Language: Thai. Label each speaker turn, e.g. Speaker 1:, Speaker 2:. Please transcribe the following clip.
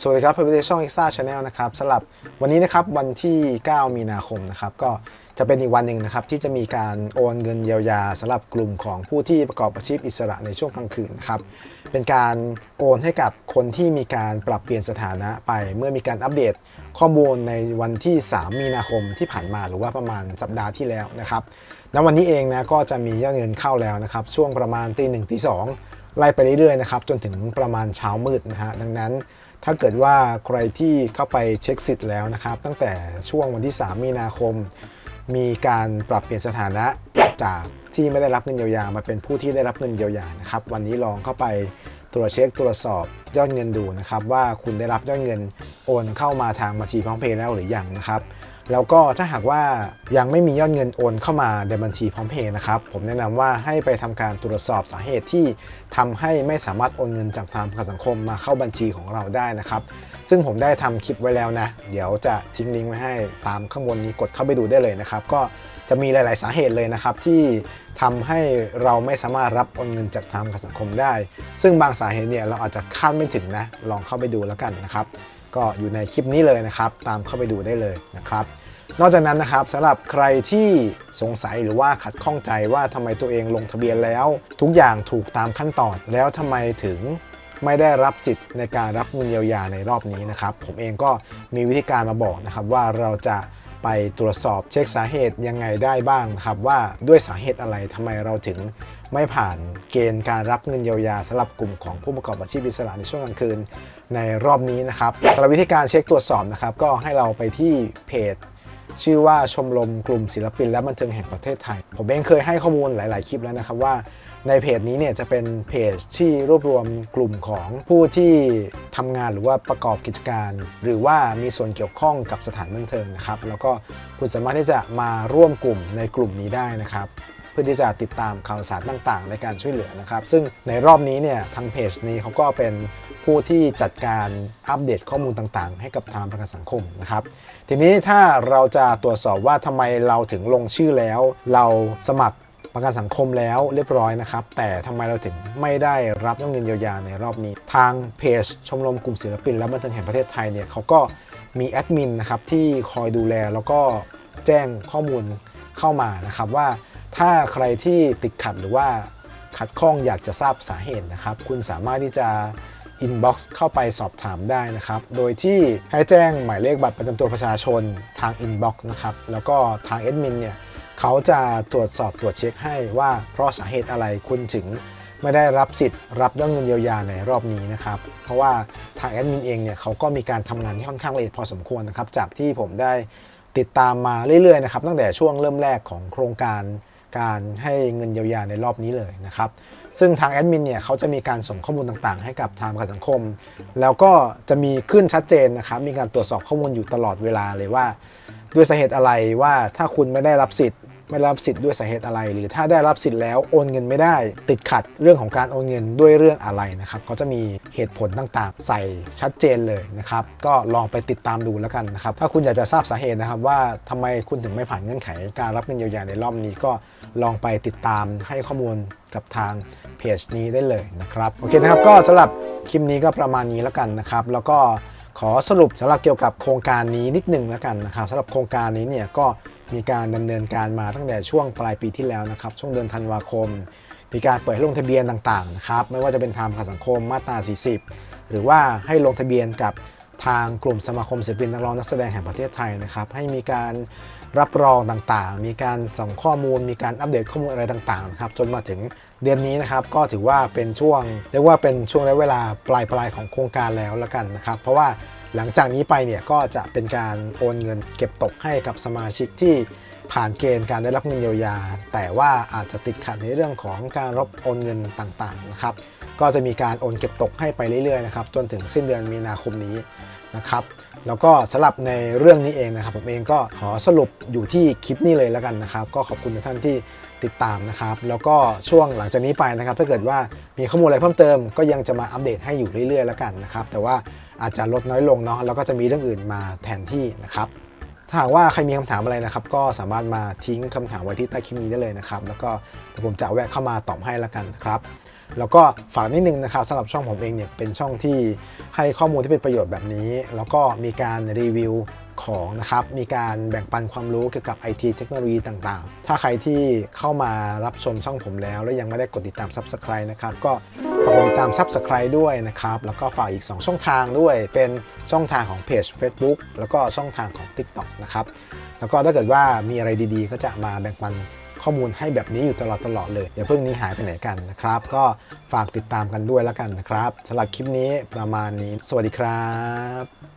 Speaker 1: สวัสดีครับผมเป็นช่อง Exa Channel นะครับสำหรับวันนี้นะครับวันที่ 9 มีนาคมนะครับก็จะเป็นอีกวันหนึ่งนะครับที่จะมีการโอนเงินเยียวยาสำหรับกลุ่มของผู้ที่ประกอบอาชีพอิสระในช่วงกลางคืนนะครับเป็นการโอนให้กับคนที่มีการปรับเปลี่ยนสถานะไป เมื่อมีการอัปเดตข้อมูลในวันที่ 3 มีนาคมที่ผ่านมาหรือว่าประมาณสัปดาห์ที่แล้วนะครับณวันนี้เองนะก็จะมียอดเงินเข้าแล้วนะครับช่วงประมาณตีหนึ่งตีสองไล่ไปเรื่อยๆนะครับจนถึงประมาณเช้ามืดนะฮะดังนั้น ถ้าเกิดว่าใครที่เข้าไปเช็คสิทธิ์แล้วนะครับ ตั้งแต่ช่วงวันที่ 3 มีนาคม มีการปรับเปลี่ยนสถานะจากที่ไม่ได้รับเงินเยียวยามาเป็นผู้ที่ได้รับเงินเยียวยานะครับ วันนี้ลองเข้าไปตรวจเช็คตรวจสอบยอดเงินดูนะครับ ว่าคุณได้รับยอดเงินโอนเข้ามาทางบัญชีพร้อมเพย์แล้วหรือยังนะครับ แล้วก็ถ้าหากว่ายังไม่มียอดเงินโอนเข้ามาในบัญชีพร้อมเพย์นะครับ ผมแนะนำว่าให้ไปทำการตรวจสอบสาเหตุที่ทำให้ไม่สามารถโอนเงินจากทางประกันสังคมมาเข้าบัญชีของเราได้นะครับ ซึ่งผมได้ทำคลิปไว้แล้วนะ เดี๋ยวจะทิ้งลิงก์ไว้ให้ตามข้างบนนี้กดเข้าไปดูได้เลยนะครับ ก็จะมีหลาย ๆ สาเหตุเลยนะครับที่ทำให้เราไม่สามารถรับโอนเงินจากทางประกันสังคมได้ ซึ่งบางสาเหตุเนี่ยเราอาจจะคาดไม่ถึงนะ ลองเข้าไปดูแล้วกันนะครับ ก็อยู่ในคลิปนี้เลยนะครับ ตามเข้าไปดูได้เลยนะครับ นอกจากนั้นนะครับสำหรับใครที่สงสัยหรือว่าขัดข้องใจว่าทำไมตัวเองลงทะเบียนแล้ว ทุกอย่างถูกตามขั้นตอนแล้วทำไมถึงไม่ได้รับสิทธิ์ในการรับเงินเยียวยาในรอบนี้นะครับ ผมเองก็มีวิธีการมาบอกนะครับว่าเราจะไปตรวจสอบเช็คสาเหตุยังไงได้บ้างนะครับว่าด้วยสาเหตุอะไรทำไมเราถึง ไม่ผ่านเกณฑ์การรับเงินเยียวยาสำหรับกลุ่มของผู้ประกอบอาชีพอิสระในช่วงกลางคืนในรอบนี้นะครับสำหรับวิธีการเช็คตรวจสอบนะครับ ก็ให้เราไปที่เพจชื่อว่าชมรมกลุ่มศิลปิน และบันเทิงแห่งประเทศไทย ผมเองเคยให้ข้อมูลหลาย ๆ คลิปแล้วนะครับว่าในเพจนี้เนี่ยจะเป็นเพจที่รวบรวมกลุ่มของผู้ที่ทำงานหรือว่าประกอบกิจการ หรือว่ามีส่วนเกี่ยวข้องกับสถานบันเทิงนะครับ แล้วก็คุณสามารถที่จะมาร่วมกลุ่มในกลุ่มนี้ได้นะครับ พื่อที่จะติดตามข่าวสารต่างๆ ในการช่วยเหลือนะครับ ซึ่งในรอบนี้เนี่ยทางเพจนี้เขาก็เป็นผู้ที่จัดการอัปเดตข้อมูลต่างๆ ให้กับทางประกันสังคมนะครับ ทีนี้ถ้าเราจะตรวจสอบว่าทำไมเราถึงลงชื่อแล้ว เราสมัครประกันสังคมแล้วเรียบร้อยนะครับ แต่ทำไมเราถึงไม่ได้รับเงินเยียวยาในรอบนี้ ทางเพจชมรมกลุ่มศิลปิน และบันเทิงแห่งประเทศไทยเนี่ยเขาก็มีแอดมินนะครับที่คอยดูแลแล้วก็แจ้งข้อมูลเข้ามานะครับว่า ถ้าใครที่ติดขัดหรือว่าขัดข้องอยากจะทราบสาเหตุนะครับ คุณสามารถที่จะ inbox เข้าไปสอบถามได้นะครับ โดยที่ให้แจ้งหมายเลขบัตรประจำตัวประชาชนทาง inbox นะครับ แล้วก็ทาง admin เนี่ยเขาจะตรวจสอบตรวจเช็คให้ว่าเพราะสาเหตุอะไรคุณถึงไม่ได้รับสิทธิ์รับเรื่องเงินเยียวยาในรอบนี้นะครับ เพราะว่าทางแอดมินเองเนี่ยเขาก็มีการทำงานที่ค่อนข้างละเอียดพอสมควรนะครับ จากที่ผมได้ติดตามมาเรื่อยๆนะครับตั้งแต่ช่วงเริ่มแรกของโครงการ การให้เงินเยียวยาในรอบนี้เลยนะครับ ซึ่งทางแอดมินเนี่ยเขาจะมีการส่งข้อมูลต่างๆ ให้กับทางประกันสังคม แล้วก็จะมีขึ้นชัดเจนนะครับ มีการตรวจสอบข้อมูลอยู่ตลอดเวลาเลยว่า ด้วยสาเหตุอะไรว่าถ้าคุณไม่ได้รับสิทธิ์ ไม่ได้รับสิทธิ์ด้วยสาเหตุอะไร หรือถ้าได้รับสิทธิ์แล้วโอนเงินไม่ได้ ติดขัดเรื่องของการโอนเงินด้วยเรื่องอะไรนะครับเขาจะมีเหตุผลต่างๆ ใส่ชัดเจนเลยนะครับก็ลองไปติดตามดูแล้วกันนะครับถ้าคุณอยากจะทราบสาเหตุนะครับ ว่าทำไมคุณถึงไม่ผ่านเงื่อนไข การรับเงินเยียวยาในรอบนี้ก็ลองไปติดตามให้ข้อมูลกับทางเพจนี้ได้เลยนะครับโอเคนะครับก็สำหรับคลิปนี้ก็ประมาณนี้แล้วกันนะครับ แล้วก็ขอสรุปสำหรับเกี่ยวกับโครงการนี้นิดนึงแล้วกันนะครับสำหรับโครงการนี้เนี่ยก็ มีการดำเนินการมาตั้งแต่ช่วงปลายปีที่แล้วนะครับ ช่วงเดือนธันวาคม มีการเปิดให้ลงทะเบียนต่างๆนะครับ ไม่ว่าจะเป็นทางประกันสังคมมาตรา 40 หรือว่าให้ลงทะเบียนกับ ทางกลุ่มสมาคมศิลปินนักร้องนักแสดงแห่งประเทศไทยนะครับให้มีการรับรองต่างๆ มีการส่งข้อมูล มีการอัปเดตข้อมูลอะไรต่างๆนะครับจนมาถึงเดือนนี้นะครับก็ถือว่าเป็นช่วงเรียกว่าเป็นช่วงระยะเวลาปลายปลายของโครงการแล้วละกันนะครับเพราะว่าหลังจากนี้ไปเนี่ยก็จะเป็นการโอนเงินเก็บตกให้กับสมาชิกที่ ผ่านเกณฑ์การได้รับเงินเยียวยา แต่ว่าอาจจะติดขัดในเรื่องของการรับโอนเงินต่างๆนะครับก็จะมีการโอนเก็บตกให้ไปเรื่อยๆนะครับจนถึงสิ้นเดือนมีนาคมนี้นะครับแล้วก็สำหรับในเรื่องนี้เองนะครับ ผมเองก็ขอสรุปอยู่ที่คลิปนี้เลยแล้วกันนะครับ ก็ขอบคุณทุกท่านที่ติดตามนะครับ แล้วก็ช่วงหลังจากนี้ไปนะครับ ถ้าเกิดว่ามีข้อมูลอะไรเพิ่มเติม ก็ยังจะมาอัปเดตให้อยู่เรื่อยๆแล้วกันนะครับ แต่ว่าอาจจะลดน้อยลงเนาะแล้วก็จะมีเรื่องอื่นมาแทนที่นะครับ ถ้าหากว่าใครมีคำถามอะไรนะครับ ก็สามารถมาทิ้งคำถามไว้ที่ใต้คลิปนี้ได้เลยนะครับ แล้วก็เดี๋ยวผมจะแวะเข้ามาตอบให้ล้วกันครับ แล้วก็ฝากนิดนึงนะครับสำหรับช่องผมเองเนี่ยเป็นช่องที่ให้ข้อมูลที่เป็นประโยชน์แบบนี้ แล้วก็มีการรีวิวของนะครับ มีการแบ่งปันความรู้เกี่ยวกับ IT เทคโนโลยีต่างๆ ถ้าใครที่เข้ามารับชมช่องผมแล้ว แล้วยังไม่ได้กดติดตาม Subscribe นะครับ ก็ ฝากกดติดตาม Subscribe ด้วยนะครับ แล้วก็ฝากอีก 2 ช่องทางด้วย เป็นช่องทางของเพจ Facebook แล้วก็ช่องทางของ TikTok นะครับ แล้วก็ถ้าเกิดว่ามีอะไรดีๆ ก็จะมาแบ่งปันข้อมูลให้แบบนี้อยู่ตลอดตลอดๆเลยอย่าเพิ่งนี้หายไปไหนกันนะครับ ก็ฝากติดตามกันด้วยแล้วกันนะครับสำหรับคลิปนี้ประมาณนี้ สวัสดีครับ